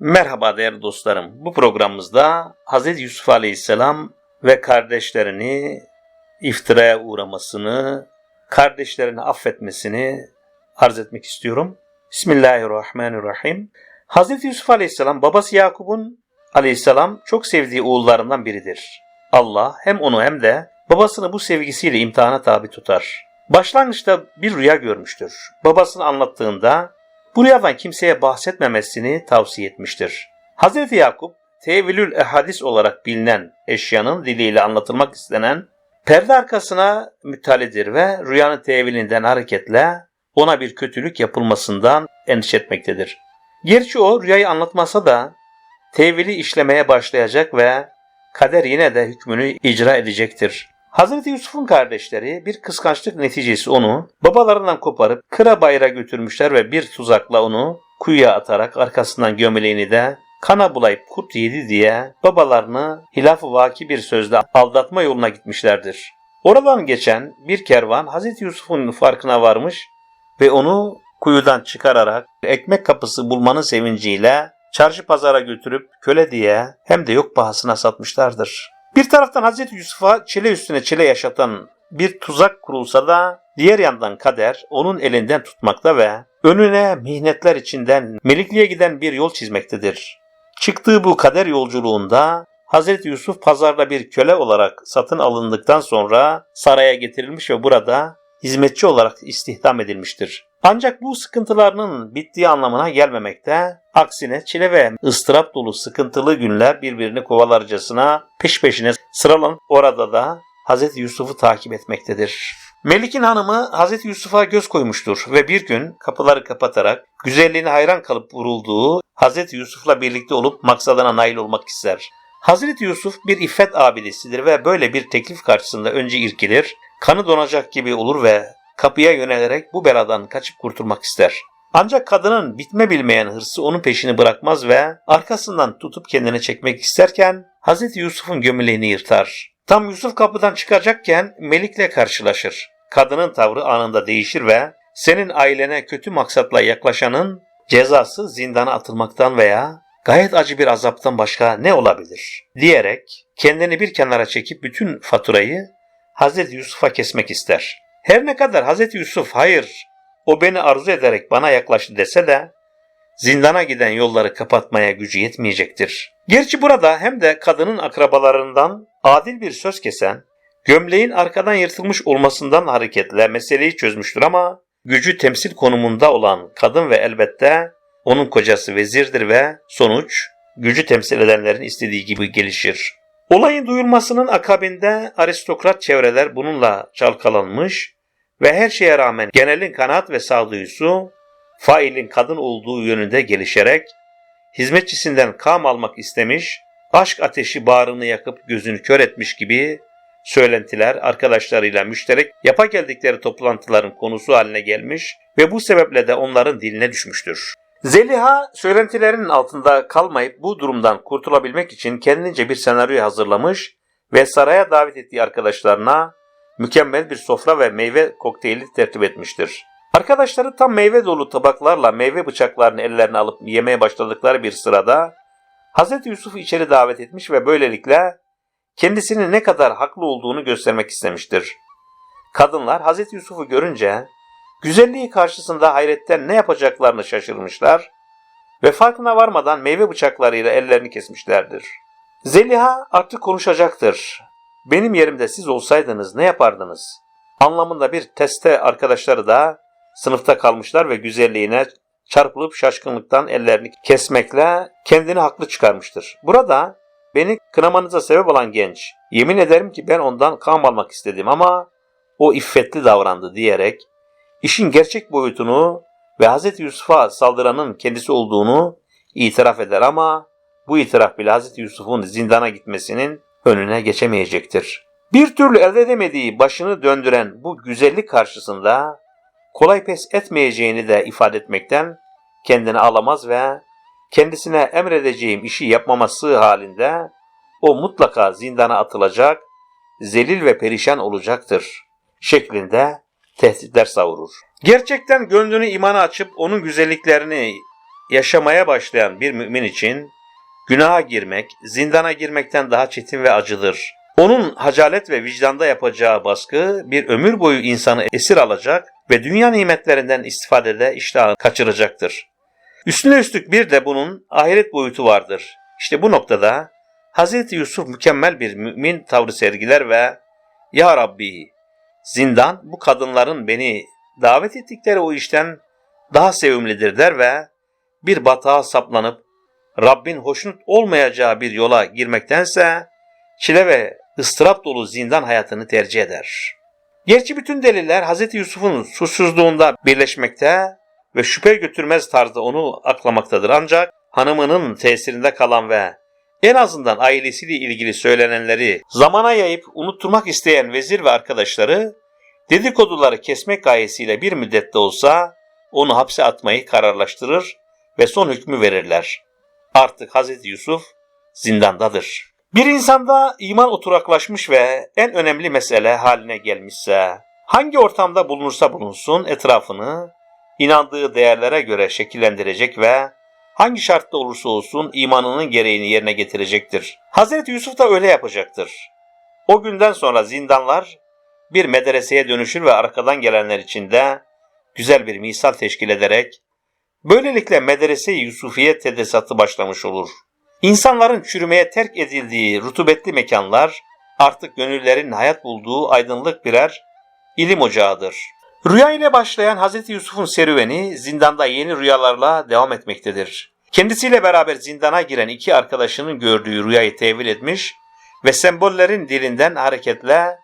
Merhaba değerli dostlarım. Bu programımızda Hz. Yusuf Aleyhisselam ve kardeşlerini iftiraya uğramasını, kardeşlerini affetmesini arz etmek istiyorum. Bismillahirrahmanirrahim. Hz. Yusuf Aleyhisselam babası Yakup'un Aleyhisselam çok sevdiği oğullarından biridir. Allah hem onu hem de babasını bu sevgisiyle imtihana tabi tutar. Başlangıçta bir rüya görmüştür. Babasını anlattığında bu rüyadan kimseye bahsetmemesini tavsiye etmiştir. Hz. Yakup, tevilül ehadis olarak bilinen eşyanın diliyle anlatılmak istenen perde arkasına müttalidir ve rüyanın tevilinden hareketle ona bir kötülük yapılmasından endişe etmektedir. Gerçi o rüyayı anlatmasa da tevili işlemeye başlayacak ve kader yine de hükmünü icra edecektir. Hazreti Yusuf'un kardeşleri bir kıskançlık neticesi onu babalarından koparıp kıra bayıra götürmüşler ve bir tuzakla onu kuyuya atarak arkasından gömleğini de kana bulayıp kurt yedi diye babalarını hilaf-ı vaki bir sözle aldatma yoluna gitmişlerdir. Oradan geçen bir kervan Hazreti Yusuf'un farkına varmış ve onu kuyudan çıkararak ekmek kapısı bulmanın sevinciyle çarşı pazara götürüp köle diye hem de yok pahasına satmışlardır. Bir taraftan Hazreti Yusuf'a çile üstüne çile yaşatan bir tuzak kurulsa da diğer yandan kader onun elinden tutmakta ve önüne mihnetler içinden melikliğe giden bir yol çizmektedir. Çıktığı bu kader yolculuğunda Hazreti Yusuf pazarda bir köle olarak satın alındıktan sonra saraya getirilmiş ve burada hizmetçi olarak istihdam edilmiştir. Ancak bu sıkıntılarının bittiği anlamına gelmemekte, aksine çile ve ıstırap dolu sıkıntılı günler birbirini kovalarcasına peş peşine sıralanıp orada da Hz. Yusuf'u takip etmektedir. Melik'in hanımı Hz. Yusuf'a göz koymuştur ve bir gün kapıları kapatarak güzelliğine hayran kalıp vurulduğu Hz. Yusuf'la birlikte olup maksadına nail olmak ister. Hazreti Yusuf bir iffet abidesidir ve böyle bir teklif karşısında önce irkilir, kanı donacak gibi olur ve kapıya yönelerek bu beladan kaçıp kurtulmak ister. Ancak kadının bitme bilmeyen hırsı onun peşini bırakmaz ve arkasından tutup kendine çekmek isterken Hz. Yusuf'un gömleğini yırtar. Tam Yusuf kapıdan çıkacakken Melik'le karşılaşır. Kadının tavrı anında değişir ve senin ailene kötü maksatla yaklaşanın cezası zindana atılmaktan veya gayet acı bir azaptan başka ne olabilir? diyerek kendini bir kenara çekip bütün faturayı Hz. Yusuf'a kesmek ister. Her ne kadar Hz. Yusuf hayır o beni arzu ederek bana yaklaştı dese de zindana giden yolları kapatmaya gücü yetmeyecektir. Gerçi burada hem de kadının akrabalarından adil bir söz kesen, gömleğin arkadan yırtılmış olmasından hareketle meseleyi çözmüştür ama gücü temsil konumunda olan kadın ve elbette onun kocası vezirdir ve sonuç gücü temsil edenlerin istediği gibi gelişir. Olayın duyulmasının akabinde aristokrat çevreler bununla çalkalanmış ve her şeye rağmen genelin kanaat ve sağduyusu failin kadın olduğu yönünde gelişerek hizmetçisinden kam almak istemiş, aşk ateşi bağrını yakıp gözünü kör etmiş gibi söylentiler arkadaşlarıyla müşterek yapa geldikleri toplantıların konusu haline gelmiş ve bu sebeple de onların diline düşmüştür. Zeliha söylentilerin altında kalmayıp bu durumdan kurtulabilmek için kendince bir senaryo hazırlamış ve saraya davet ettiği arkadaşlarına mükemmel bir sofra ve meyve kokteyli tertip etmiştir. Arkadaşları tam meyve dolu tabaklarla meyve bıçaklarını ellerine alıp yemeye başladıkları bir sırada Hz. Yusuf'u içeri davet etmiş ve böylelikle kendisinin ne kadar haklı olduğunu göstermek istemiştir. Kadınlar Hz. Yusuf'u görünce güzelliği karşısında hayretten ne yapacaklarını şaşırmışlar ve farkına varmadan meyve bıçaklarıyla ellerini kesmişlerdir. Zeliha artık konuşacaktır. Benim yerimde siz olsaydınız ne yapardınız? Anlamında bir teste arkadaşları da sınıfta kalmışlar ve güzelliğine çarpılıp şaşkınlıktan ellerini kesmekle kendini haklı çıkarmıştır. Burada beni kınamanıza sebep olan genç, yemin ederim ki ben ondan kan almak istedim ama o iffetli davrandı diyerek işin gerçek boyutunu ve Hz. Yusuf'a saldıranın kendisi olduğunu itiraf eder ama bu itiraf bile Hz. Yusuf'un zindana gitmesinin önüne geçemeyecektir. Bir türlü elde edemediği başını döndüren bu güzellik karşısında kolay pes etmeyeceğini de ifade etmekten kendini alamaz ve kendisine emredeceğim işi yapmaması halinde o mutlaka zindana atılacak, zelil ve perişan olacaktır şeklinde tehditler savurur. Gerçekten gönlünü imana açıp onun güzelliklerini yaşamaya başlayan bir mümin için günaha girmek, zindana girmekten daha çetin ve acıdır. Onun hacalet ve vicdanda yapacağı baskı bir ömür boyu insanı esir alacak ve dünya nimetlerinden istifadede iştahını kaçıracaktır. Üstüne üstlük bir de bunun ahiret boyutu vardır. İşte bu noktada Hz. Yusuf mükemmel bir mümin tavrı sergiler ve Ya Rabbi zindan bu kadınların beni davet ettikleri o işten daha sevimlidir der ve bir batağa saplanıp Rabbin hoşnut olmayacağı bir yola girmektense çile ve ıstırap dolu zindan hayatını tercih eder. Gerçi bütün deliller Hz. Yusuf'un suçsuzluğunda birleşmekte ve şüphe götürmez tarzda onu aklamaktadır ancak hanımının tesirinde kalan ve en azından ailesiyle ilgili söylenenleri zamana yayıp unutturmak isteyen vezir ve arkadaşları dedikoduları kesmek gayesiyle bir müddette olsa onu hapse atmayı kararlaştırır ve son hükmü verirler. Artık Hz. Yusuf zindandadır. Bir insanda iman oturaklaşmış ve en önemli mesele haline gelmişse, hangi ortamda bulunursa bulunsun etrafını inandığı değerlere göre şekillendirecek ve hangi şartta olursa olsun imanının gereğini yerine getirecektir. Hazreti Yusuf da öyle yapacaktır. O günden sonra zindanlar bir medreseye dönüşür ve arkadan gelenler için de güzel bir misal teşkil ederek böylelikle medrese-i Yusufiye tedrisatı başlamış olur. İnsanların çürümeye terk edildiği rutubetli mekanlar artık gönüllerin hayat bulduğu aydınlık birer ilim ocağıdır. Rüya ile başlayan Hz. Yusuf'un serüveni zindanda yeni rüyalarla devam etmektedir. Kendisiyle beraber zindana giren iki arkadaşının gördüğü rüyayı tevil etmiş ve sembollerin dilinden hareketle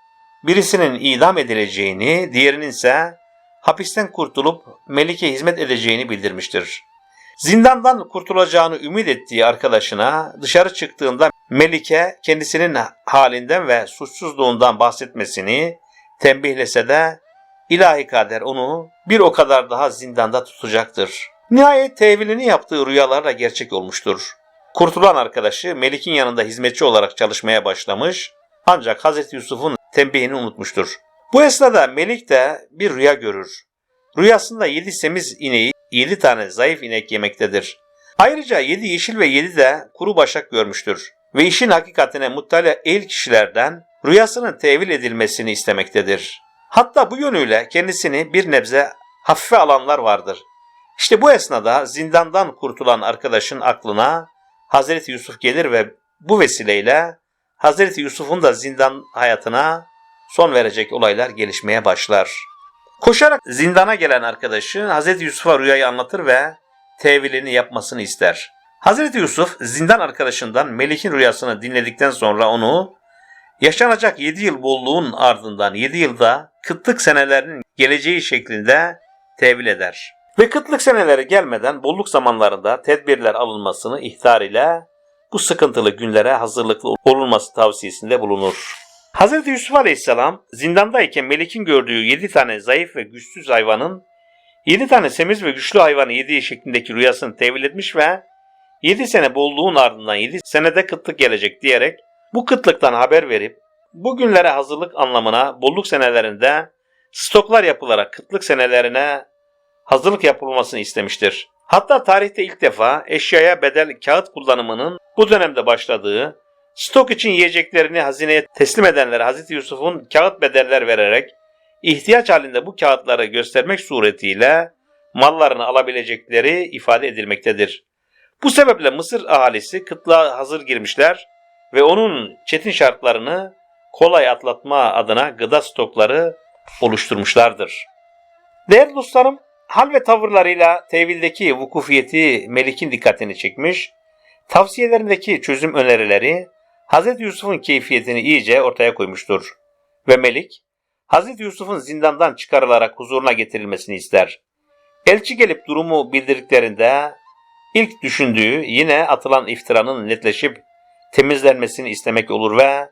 birisinin idam edileceğini, diğerinin ise hapisten kurtulup Melik'e hizmet edeceğini bildirmiştir. Zindandan kurtulacağını ümit ettiği arkadaşına dışarı çıktığında Melike kendisinin halinden ve suçsuzluğundan bahsetmesini tembihlese de ilahi kader onu bir o kadar daha zindanda tutacaktır. Nihayet tevilini yaptığı rüyalarla gerçek olmuştur. Kurtulan arkadaşı Melik'in yanında hizmetçi olarak çalışmaya başlamış ancak Hz. Yusuf'un tembihini unutmuştur. Bu esnada Melik de bir rüya görür. Rüyasında yedi semiz ineği yedi tane zayıf inek yemektedir. Ayrıca yedi yeşil ve yedi de kuru başak görmüştür. Ve işin hakikatine muttali el kişilerden rüyasının tevil edilmesini istemektedir. Hatta bu yönüyle kendisini bir nebze hafife alanlar vardır. İşte bu esnada zindandan kurtulan arkadaşın aklına Hazreti Yusuf gelir ve bu vesileyle Hazreti Yusuf'un da zindan hayatına son verecek olaylar gelişmeye başlar. Koşarak zindana gelen arkadaşı Hazreti Yusuf'a rüyayı anlatır ve tevilini yapmasını ister. Hazreti Yusuf zindan arkadaşından Melik'in rüyasını dinledikten sonra onu yaşanacak 7 yıl bolluğun ardından 7 yılda kıtlık senelerinin geleceği şeklinde tevil eder. Ve kıtlık seneleri gelmeden bolluk zamanlarında tedbirler alınmasını ihtar ile bu sıkıntılı günlere hazırlıklı olunması tavsiyesinde bulunur. Hz. Yusuf Aleyhisselam zindandayken Melik'in gördüğü 7 tane zayıf ve güçsüz hayvanın 7 tane semiz ve güçlü hayvanı yediği şeklindeki rüyasını tevil etmiş ve 7 sene bolluğun ardından 7 senede kıtlık gelecek diyerek bu kıtlıktan haber verip bugünlere hazırlık anlamına bolluk senelerinde stoklar yapılarak kıtlık senelerine hazırlık yapılmasını istemiştir. Hatta tarihte ilk defa eşyaya bedel kağıt kullanımının bu dönemde başladığı, stok için yiyeceklerini hazineye teslim edenlere Hz. Yusuf'un kağıt bedeller vererek ihtiyaç halinde bu kağıtları göstermek suretiyle mallarını alabilecekleri ifade edilmektedir. Bu sebeple Mısır ahalisi kıtlığa hazır girmişler ve onun çetin şartlarını kolay atlatma adına gıda stokları oluşturmuşlardır. Değerli dostlarım, hal ve tavırlarıyla tevildeki vukufiyeti Melik'in dikkatini çekmiş, tavsiyelerindeki çözüm önerileri Hz. Yusuf'un keyfiyetini iyice ortaya koymuştur. Ve Melik, Hz. Yusuf'un zindandan çıkarılarak huzuruna getirilmesini ister. Elçi gelip durumu bildirdiklerinde ilk düşündüğü yine atılan iftiranın netleşip temizlenmesini istemek olur ve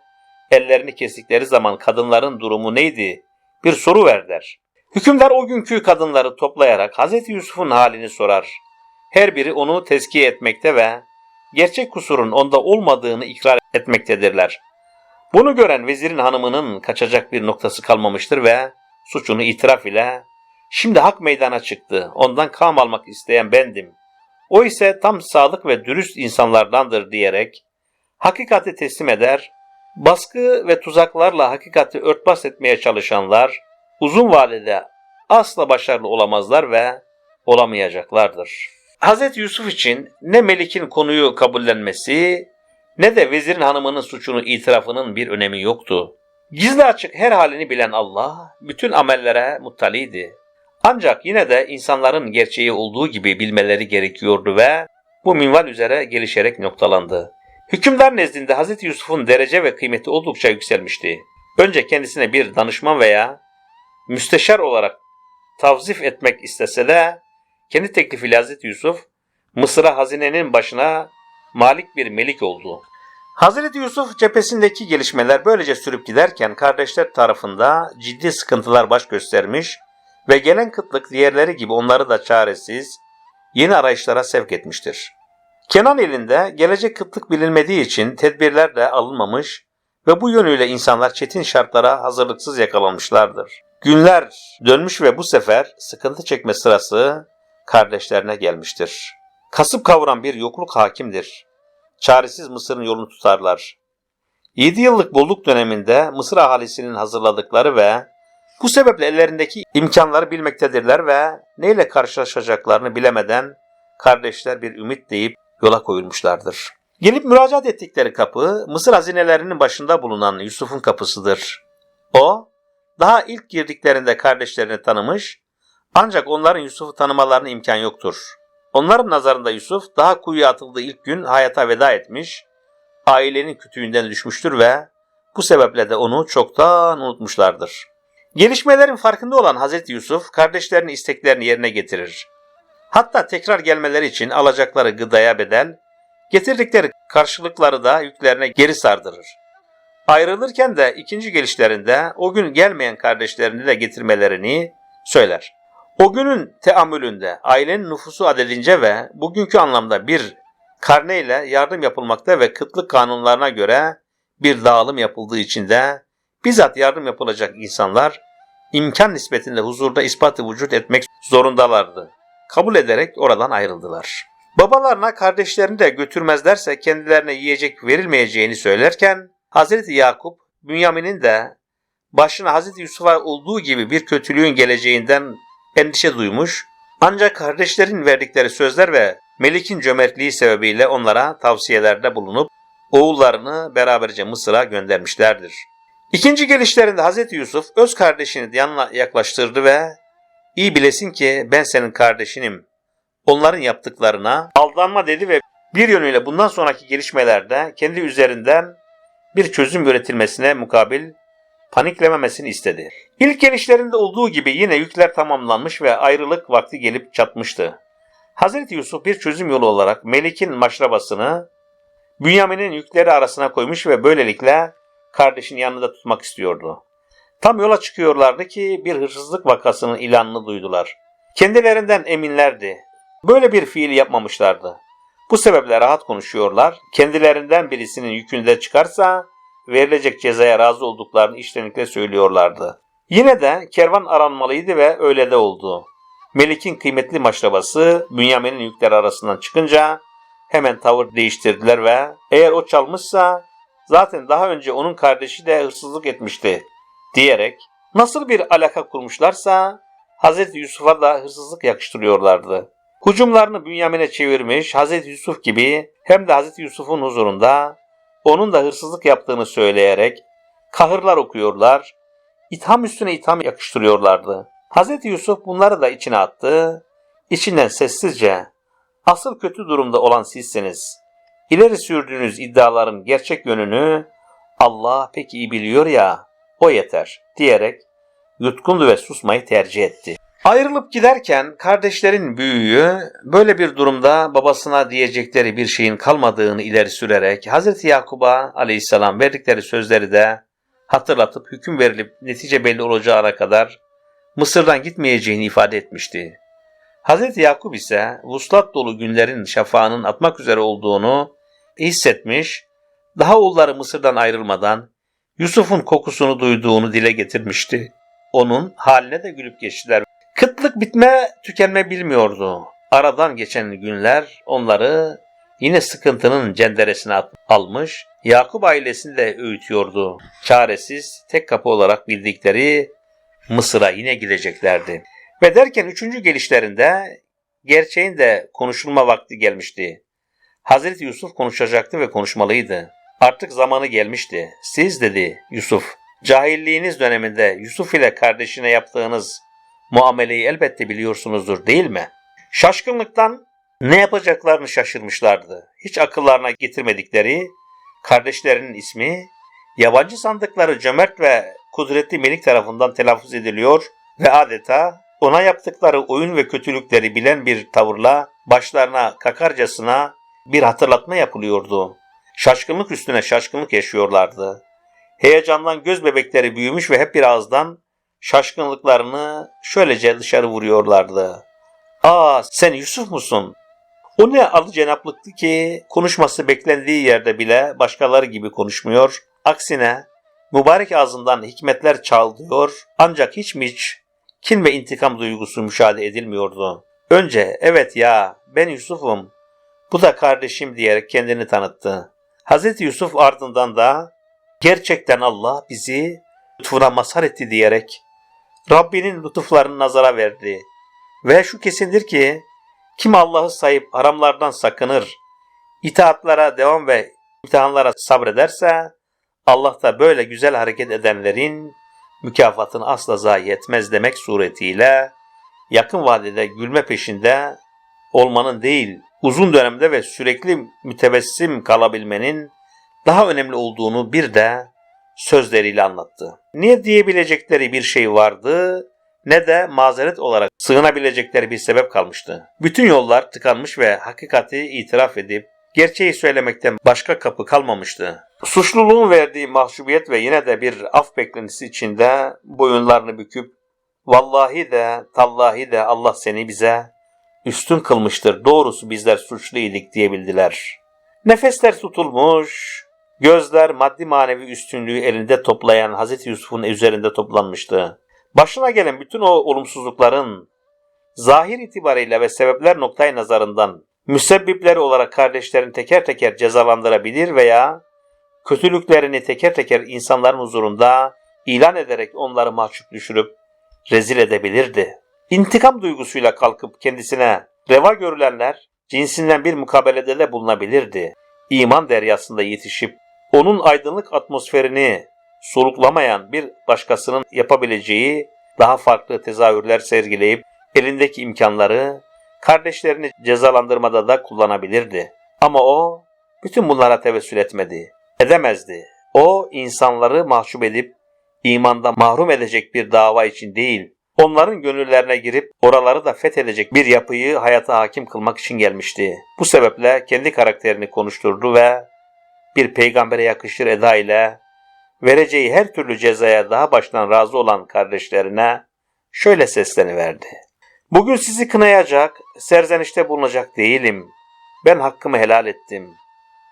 ellerini kestikleri zaman kadınların durumu neydi bir soru ver der. Hükümdar o günkü kadınları toplayarak Hz. Yusuf'un halini sorar. Her biri onu tezkiye etmekte ve gerçek kusurun onda olmadığını ikrar etmektedirler. Bunu gören vezirin hanımının kaçacak bir noktası kalmamıştır ve suçunu itiraf ile şimdi hak meydana çıktı. Ondan kam almak isteyen bendim. O ise tam sadık ve dürüst insanlardandır diyerek hakikati teslim eder, baskı ve tuzaklarla hakikati örtbas etmeye çalışanlar uzun vadede asla başarılı olamazlar ve olamayacaklardır. Hz. Yusuf için ne Melik'in konuyu kabullenmesi ne de vezirin hanımının suçunu itirafının bir önemi yoktu. Gizli açık her halini bilen Allah bütün amellere muttaliydi. Ancak yine de insanların gerçeği olduğu gibi bilmeleri gerekiyordu ve bu minval üzere gelişerek noktalandı. Hükümdar nezdinde Hz. Yusuf'un derece ve kıymeti oldukça yükselmişti. Önce kendisine bir danışman veya müsteşar olarak tavzif etmek istese de kendi teklifiyle Hz. Yusuf Mısır'a hazinenin başına malik bir melik oldu. Hazreti Yusuf cephesindeki gelişmeler böylece sürüp giderken kardeşler tarafında ciddi sıkıntılar baş göstermiş ve gelen kıtlık diğerleri gibi onları da çaresiz yeni arayışlara sevk etmiştir. Kenan elinde gelecek kıtlık bilinmediği için tedbirler de alınmamış ve bu yönüyle insanlar çetin şartlara hazırlıksız yakalanmışlardır. Günler dönmüş ve bu sefer sıkıntı çekme sırası kardeşlerine gelmiştir. Kasıp kavuran bir yokluk hakimdir. Çaresiz Mısır'ın yolunu tutarlar. 7 yıllık bolluk döneminde Mısır ahalisinin hazırladıkları ve bu sebeple ellerindeki imkanları bilmektedirler ve neyle karşılaşacaklarını bilemeden kardeşler bir ümit deyip yola koyulmuşlardır. Gelip müracaat ettikleri kapı Mısır hazinelerinin başında bulunan Yusuf'un kapısıdır. O, daha ilk girdiklerinde kardeşlerini tanımış ancak onların Yusuf'u tanımalarına imkan yoktur. Onların nazarında Yusuf daha kuyuya atıldığı ilk gün hayata veda etmiş, ailenin kütüğünden düşmüştür ve bu sebeple de onu çoktan unutmuşlardır. Gelişmelerin farkında olan Hazreti Yusuf kardeşlerinin isteklerini yerine getirir. Hatta tekrar gelmeleri için alacakları gıdaya bedel, getirdikleri karşılıkları da yüklerine geri sardırır. Ayrılırken de ikinci gelişlerinde o gün gelmeyen kardeşlerini de getirmelerini söyler. O günün teamülünde ailenin nüfusu adedince ve bugünkü anlamda bir karneyle yardım yapılmakta ve kıtlık kanunlarına göre bir dağılım yapıldığı için de bizzat yardım yapılacak insanlar imkan nispetinde huzurda ispatı vücut etmek zorundalardı. Kabul ederek oradan ayrıldılar. Babalarına kardeşlerini de götürmezlerse kendilerine yiyecek verilmeyeceğini söylerken Hazreti Yakup, Bünyamin'in de başına Hazreti Yusuf'a olduğu gibi bir kötülüğün geleceğinden endişe duymuş ancak kardeşlerin verdikleri sözler ve Melik'in cömertliği sebebiyle onlara tavsiyelerde bulunup oğullarını beraberce Mısır'a göndermişlerdir. İkinci gelişlerinde Hazreti Yusuf öz kardeşini yanına yaklaştırdı ve iyi bilesin ki ben senin kardeşinim. Onların yaptıklarına aldanma dedi ve bir yönüyle bundan sonraki gelişmelerde kendi üzerinden bir çözüm üretilmesine mukabil paniklememesini istedi. İlk gelişlerinde olduğu gibi yine yükler tamamlanmış ve ayrılık vakti gelip çatmıştı. Hazreti Yusuf bir çözüm yolu olarak Melik'in maşrabasını Bünyamin'in yükleri arasına koymuş ve böylelikle kardeşini yanında tutmak istiyordu. Tam yola çıkıyorlardı ki bir hırsızlık vakasının ilanını duydular. Kendilerinden eminlerdi. Böyle bir fiil yapmamışlardı. Bu sebeple rahat konuşuyorlar. Kendilerinden birisinin yükünde çıkarsa verilecek cezaya razı olduklarını içtenlikle söylüyorlardı. Yine de kervan aranmalıydı ve öyle de oldu. Melik'in kıymetli maşrabası Bünyamin'in yükleri arasından çıkınca hemen tavır değiştirdiler ve eğer o çalmışsa zaten daha önce onun kardeşi de hırsızlık etmişti diyerek nasıl bir alaka kurmuşlarsa Hz. Yusuf'a da hırsızlık yakıştırıyorlardı. Hucumlarını Bünyamin'e çevirmiş Hz. Yusuf gibi hem de Hz. Yusuf'un huzurunda onun da hırsızlık yaptığını söyleyerek kahırlar okuyorlar, itham üstüne itham yakıştırıyorlardı. Hz. Yusuf bunları da içine attı, içinden sessizce asıl kötü durumda olan sizsiniz. İleri sürdüğünüz iddiaların gerçek yönünü Allah pek iyi biliyor ya, o yeter diyerek yutkundu ve susmayı tercih etti. Ayrılıp giderken kardeşlerin büyüğü böyle bir durumda babasına diyecekleri bir şeyin kalmadığını ileri sürerek Hz. Yakub'a aleyhisselam verdikleri sözleri de hatırlatıp hüküm verilip netice belli olacağına kadar Mısır'dan gitmeyeceğini ifade etmişti. Hz. Yakup ise vuslat dolu günlerin şafağının atmak üzere olduğunu hissetmiş, daha oğulları Mısır'dan ayrılmadan Yusuf'un kokusunu duyduğunu dile getirmişti. Onun haline de gülüp geçtiler. Kıtlık bitme tükenme bilmiyordu. aradan geçen günler onları yine sıkıntının cenderesine almış, Yakup ailesini de öğütüyordu. Çaresiz, tek kapı olarak bildikleri Mısır'a yine gideceklerdi. Ve derken üçüncü gelişlerinde gerçeğin de konuşulma vakti gelmişti. Hazreti Yusuf konuşacaktı ve konuşmalıydı. Artık zamanı gelmişti. Siz dedi Yusuf, cahilliğiniz döneminde Yusuf ile kardeşine yaptığınız muameleyi elbette biliyorsunuzdur değil mi? Şaşkınlıktan ne yapacaklarını şaşırmışlardı. Hiç akıllarına getirmedikleri kardeşlerinin ismi yabancı sandıkları cömert ve kudretli melik tarafından telaffuz ediliyor ve adeta ona yaptıkları oyun ve kötülükleri bilen bir tavırla başlarına kakarcasına bir hatırlatma yapılıyordu. Şaşkınlık üstüne şaşkınlık yaşıyorlardı. Heyecandan göz bebekleri büyümüş ve hep bir ağızdan şaşkınlıklarını şöylece dışarı vuruyorlardı. Aa sen Yusuf musun? O ne alıcenaplıktı ki konuşması beklendiği yerde bile başkaları gibi konuşmuyor. Aksine mübarek ağzından hikmetler çağlıyor ancak hiç mi hiç kin ve intikam duygusu müşahede edilmiyordu. Önce evet ya ben Yusuf'um bu da kardeşim diyerek kendini tanıttı. Hazreti Yusuf ardından da gerçekten Allah bizi lütfuna mazhar etti diyerek Rabbinin lütuflarını nazara verdi. Ve şu kesindir ki kim Allah'ı sayıp haramlardan sakınır, itaatlara devam ve imtihanlara sabrederse Allah da böyle güzel hareket edenlerin mükafatını asla zayi etmez demek suretiyle yakın vadede gülme peşinde olmanın değil, uzun dönemde ve sürekli mütebessim kalabilmenin daha önemli olduğunu bir de sözleriyle anlattı. Ne diyebilecekleri bir şey vardı ne de mazeret olarak sığınabilecekleri bir sebep kalmıştı. Bütün yollar tıkanmış ve hakikati itiraf edip gerçeği söylemekten başka kapı kalmamıştı. Suçluluğun verdiği mahcubiyet ve yine de bir af beklentisi içinde boyunlarını büküp vallahi de tallahi de Allah seni bize üstün kılmıştır. Doğrusu bizler suçluydik diyebildiler. Nefesler tutulmuş, gözler maddi manevi üstünlüğü elinde toplayan Hazreti Yusuf'un üzerinde toplanmıştı. Başına gelen bütün o olumsuzlukların zahir itibariyle ve sebepler noktayı nazarından müsebbipleri olarak kardeşlerini teker teker cezalandırabilir veya kötülüklerini teker teker insanların huzurunda ilan ederek onları mahcup düşürüp rezil edebilirdi. İntikam duygusuyla kalkıp kendisine reva görülenler cinsinden bir mukabelede de bulunabilirdi. İman deryasında yetişip onun aydınlık atmosferini soluklamayan bir başkasının yapabileceği daha farklı tezahürler sergileyip elindeki imkanları kardeşlerini cezalandırmada da kullanabilirdi. Ama o bütün bunlara tevessül etmedi. Edemezdi. O insanları mahcup edip imanda mahrum edecek bir dava için değil, onların gönüllerine girip oraları da fethedecek bir yapıyı hayata hakim kılmak için gelmişti. Bu sebeple kendi karakterini konuşturdu ve bir peygambere yakışır eda ile vereceği her türlü cezaya daha baştan razı olan kardeşlerine şöyle sesleniverdi. Bugün sizi kınayacak, serzenişte bulunacak değilim. Ben hakkımı helal ettim.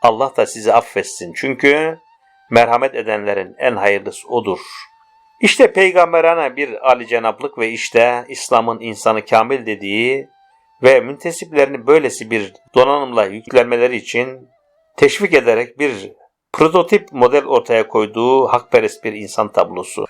Allah da sizi affetsin. Çünkü merhamet edenlerin en hayırlısı odur. İşte peygamberane bir alicenaplık ve işte İslam'ın insanı kamil dediği ve müntesiplerini böylesi bir donanımla yüklenmeleri için teşvik ederek bir prototip model ortaya koyduğu hakperest bir insan tablosu.